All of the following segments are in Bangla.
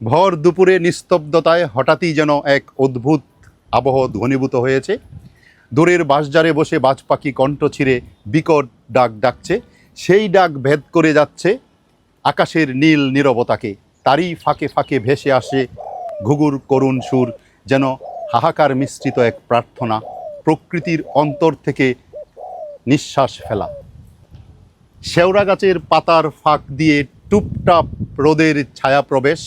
ভর দুপুরে নিস্তব্ধতায় হঠাৎই যেন এক অদ্ভুত আবহ ঘনীভূত হয়েছে। দূরের বাঁশজারে বসে বাজ পাখি কণ্ঠ ছিঁড়ে বিকট ডাক ডাকছে। সেই ডাক ভেদ করে যাচ্ছে আকাশের নীল নীরবতাকে। তারই ফাঁকে ফাঁকে ভেসে আসে ঘুঘুর করুণ সুর, যেন হাহাকার মিশ্রিত এক প্রার্থনা, প্রকৃতির অন্তর থেকে নিঃশ্বাস ফেলা। শেওড়া গাছের পাতার ফাঁক দিয়ে টুপটাপ রোদের ছায়া প্রবেশ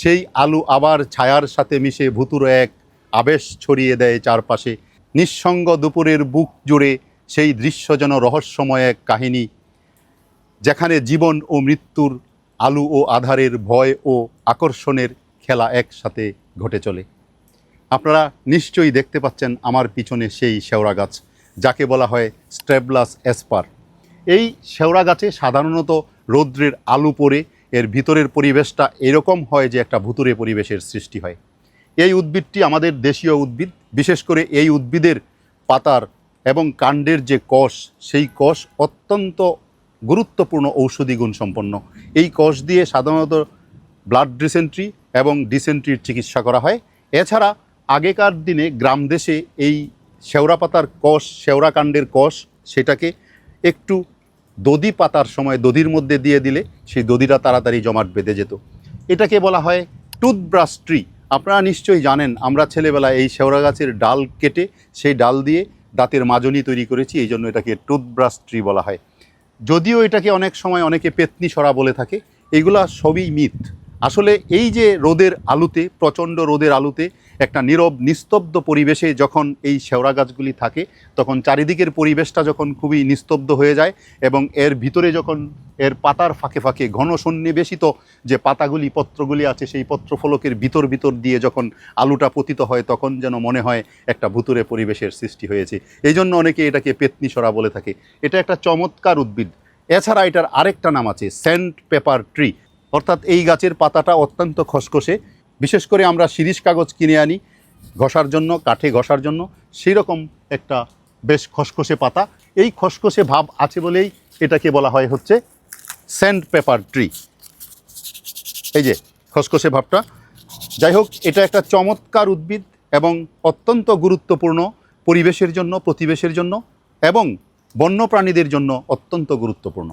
সেই আলু আবার ছায়ার সাথে মিশে ভুতুর এক আবেশ ছড়িয়ে দেয় চারপাশে। নিঃসঙ্গ দুপুরের বুক জুড়ে সেই দৃশ্য যেন রহস্যময় এক কাহিনী, যেখানে জীবন ও মৃত্যুর, আলু ও আধারের ভয় ও আকর্ষণের খেলা একসাথে ঘটে চলে। আপনারা নিশ্চয়ই দেখতে পাচ্ছেন আমার পিছনে সেই শেওড়া গাছ, যাকে বলা হয় স্ট্রেবলাস এসপার। এই শেওড়া গাছে সাধারণত রৌদ্রের আলু পড়ে এর ভিতরের পরিবেশটা এরকম হয় যে একটা ভুতুরে পরিবেশের সৃষ্টি হয়। এই উদ্ভিদটি আমাদের দেশীয় উদ্ভিদ, বিশেষ করে এই উদ্ভিদের পাতার এবং কাণ্ডের যে কষ, সেই কষ অত্যন্ত গুরুত্বপূর্ণ ঔষধি গুণ সম্পন্ন। এই কষ দিয়ে সাধারণত ব্লাড ডিসেন্ট্রি এবং ডিসেন্ট্রির চিকিৎসা করা হয়। এছাড়া আগেকার দিনে গ্রাম দেশে এই শেওড়া পাতার কষ, শেওড়া কাণ্ডের কষ, সেটাকে একটু দধি পাতার সময় দধির মধ্যে দিয়ে দিলে সেই দধিটা তাড়াতাড়ি জমাট বেঁধে যেত। এটাকে বলা হয় টুথব্রাশ ট্রি আপনারা নিশ্চয়ই জানেন, আমরা ছেলেবেলায় এই শেওড়া গাছের ডাল কেটে সেই ডাল দিয়ে দাঁতের মাজনি তৈরি করেছি, এই জন্য এটাকে টুথব্রাশ ট্রি বলা হয়। যদিও এটাকে অনেক সময় অনেকে পেতনি সরা বলে থাকে, এগুলা সবই মিথ। আসলে এই যে রোদের আলুতে, প্রচণ্ড রোদের আলুতে একটা নীরব, নিস্তব্ধ পরিবেশে যখন এই শেওড়া গাছগুলি থাকে, তখন চারিদিকের পরিবেশটা যখন খুবই নিস্তব্ধ হয়ে যায় এবং এর ভিতরে যখন এর পাতার ফাঁকে ফাঁকে ঘন সন্নিবেশিত যে পাতাগুলি, পত্রগুলি আছে, সেই পত্রফলকের ভিতর ভিতর দিয়ে যখন আলুটা পতিত হয়, তখন যেন মনে হয় একটা ভুতুরে পরিবেশের সৃষ্টি হয়েছে। এই জন্য অনেকে এটাকে পেতনি সরা বলে থাকে। এটা একটা চমৎকার উদ্ভিদ। এছাড়া এটার আরেকটা নাম আছে, স্যান্ড পেপার ট্রি। অর্থাৎ এই গাছের পাতাটা অত্যন্ত খসখসে। বিশেষ করে আমরা শিরিষ কাগজ কিনে আনি ঘষার জন্য, কাঠে ঘষার জন্য। সেই রকম একটা বেশ খসখসে পাতা। এই খসখসে ভাব আছে বলেই এটাকে বলা হয় হচ্ছে স্যান্ড পেপার ট্রি এই যে খসখসে ভাবটা। যাই হোক, এটা একটা চমৎকার উদ্ভিদ এবং অত্যন্ত গুরুত্বপূর্ণ পরিবেশের জন্য, প্রতিবেশের জন্য এবং বন্যপ্রাণীদের জন্য অত্যন্ত গুরুত্বপূর্ণ।